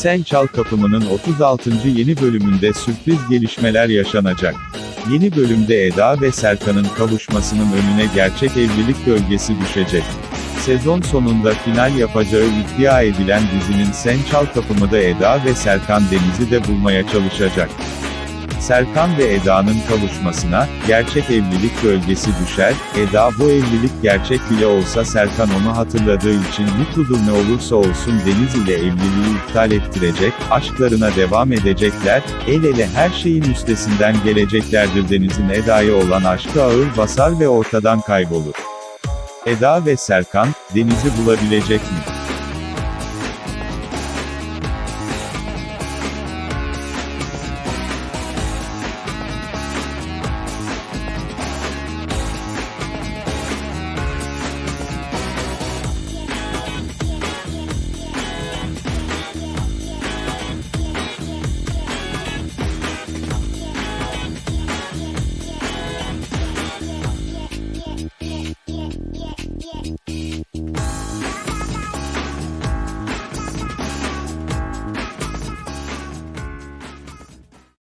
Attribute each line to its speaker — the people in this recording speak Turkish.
Speaker 1: Sen Çal Kapımı'nın 36. yeni bölümünde sürpriz gelişmeler yaşanacak. Yeni bölümde Eda ve Serkan'ın kavuşmasının önüne gerçek evlilik gölgesi düşecek. Sezon sonunda final yapacağı iddia edilen dizinin Sen Çal Kapımı da Eda ve Serkan Deniz'i de bulmaya çalışacak. Serkan ve Eda'nın kavuşmasına, gerçek evlilik gölgesi düşer, Eda bu evlilik gerçek bile olsa Serkan onu hatırladığı için mutludur ne olursa olsun Deniz ile evliliği iptal ettirecek, aşklarına devam edecekler, el ele her şeyin üstesinden geleceklerdir Deniz'in Eda'ya olan aşkı ağır basar ve ortadan kaybolur. Eda ve Serkan, Deniz'i bulabilecek mi?